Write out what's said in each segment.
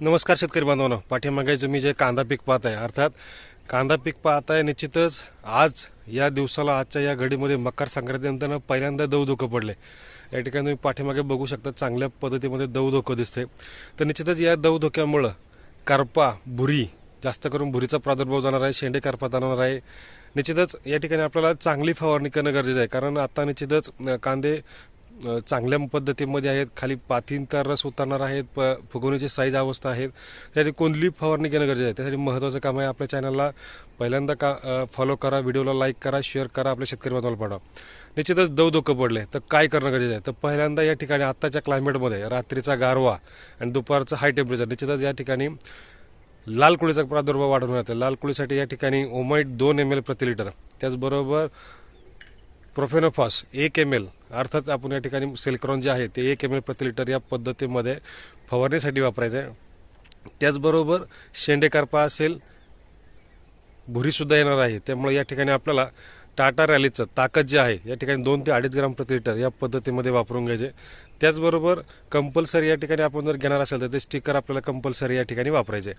नमस्कार शेतकरी बांधवांनो. पाठीमागे तुम्ही जे कांदा पीक पाहत आहे अर्थात कांदा पीक पाहत आहे निश्चितच आज या दिवसाला आजच्या या घडीमध्ये मकर संक्रांतीनंतर पहिल्यांदा दव धोकं पडले. या ठिकाणी तुम्ही पाठीमागे बघू शकता चांगल्या पद्धतीमध्ये दव धोकं दिसते तर निश्चितच या दव धोक्यामुळं करपा भुरी जास्त करून भुरीचा प्रादुर्भाव जाणार आहे शेंडे करपा जाणार आहे. निश्चितच या ठिकाणी आपल्याला चांगली फवारणी करणं गरजेचं आहे. कारण आता निश्चितच कांदे चांगल्या पद्धतीमध्ये आहेत. खाली पातींचा रस उतरणार आहेत. प फुगवणीची साईज अवस्था आहेत. त्यासाठी कोणली फवारणी घेणं गरजेचं आहे. त्यासाठी महत्त्वाचं काम आहे आपल्या चॅनलला पहिल्यांदा का फॉलो करा व्हिडिओला लाईक करा शेअर करा आपल्या शेतकरी बांधवाला पाठवा. निश्चितच दव धोकं पडले तर काय करणं गरजेचं आहे? तर पहिल्यांदा या ठिकाणी आत्ताच्या क्लायमेटमध्ये रात्रीचा गारवा आणि दुपारचं हाय टेम्परेचर निश्चितच या ठिकाणी लाल कुळीचा प्रादुर्भाव वाढून येतो. लाल कुळीसाठी या ठिकाणी ओमाईट दोन एम एल प्रति लिटर त्याचबरोबर प्रोफेनोफॉस एक एम एल अर्थात आपण या ठिकाणी सेलक्रॉन जे आहे ते एक एम एल प्रति लिटर या पद्धतीमध्ये फवारणीसाठी वापरायचं आहे. त्याचबरोबर शेंडेकारपा असेल भुरीसुद्धा येणार आहे. त्यामुळे या ठिकाणी आपल्याला टाटा रॅलीचं ताकद जे आहे या ठिकाणी दोन ते अडीच ग्राम प्रति लिटर या पद्धतीमध्ये वापरून घ्यायचे. त्याचबरोबर कंपल्सरी या ठिकाणी आपण जर घेणार असेल तर ते स्टिकर आपल्याला कंपल्सरी या ठिकाणी वापरायचे.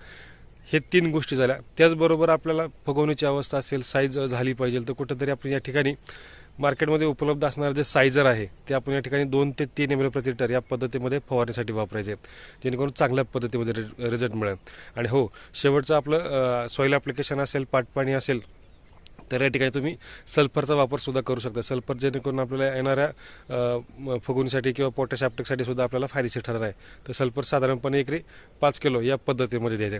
हे तीन गोष्टी झाल्या. त्याचबरोबर आपल्याला फगवणीची अवस्था असेल साईज झाली पाहिजे तर कुठंतरी आपण या ठिकाणी मार्केटमध्ये उपलब्ध असणारं जे सायझर आहे ते आपण या ठिकाणी दोन ते तीन एम एल प्रति लिटर या पद्धतीमध्ये फवारणीसाठी वापरायचे जेणेकरून चांगल्या पद्धतीमध्ये रि रिझल्ट मिळेल. आणि हो शेवटचं आपलं सॉईल ॲप्लिकेशन असेल पाटपाणी असेल तर या ठिकाणी तुम्ही सल्फरचा वापरसुद्धा करू शकता. सल्फर जेणेकरून आपल्याला येणाऱ्या अ, किंवा पोटॅश ॲप्टिकसाठी सुद्धा आपल्याला फायदेशीर ठरणार आहे. तर सल्फर साधारणपणे एकरी पाच किलो या पद्धतीमध्ये द्यायचे.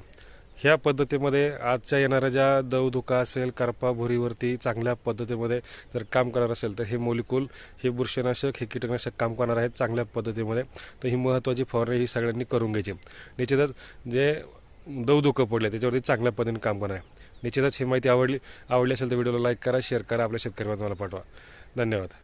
ह्या पद्धतीमध्ये आजच्या येणाऱ्या ज्या दवधुका असेल करपा भुरीवरती चांगल्या पद्धतीमध्ये जर काम करणार असेल तर हे मोलिकूल हे बुरशीनाशक हे कीटकनाशक काम करणार आहेत चांगल्या पद्धतीमध्ये. तर ही महत्त्वाची फवारणी ही सगळ्यांनी करून घ्यायची. निश्चितच जे दवधुकं पडले त्याच्यावरती चांगल्या पद्धतीने काम करणार आहे. निश्चितच ही माहिती आवडली आवडली असेल तर व्हिडिओला लाईक करा शेअर करा आपल्या शेतकरी बांधवाला पाठवा. धन्यवाद.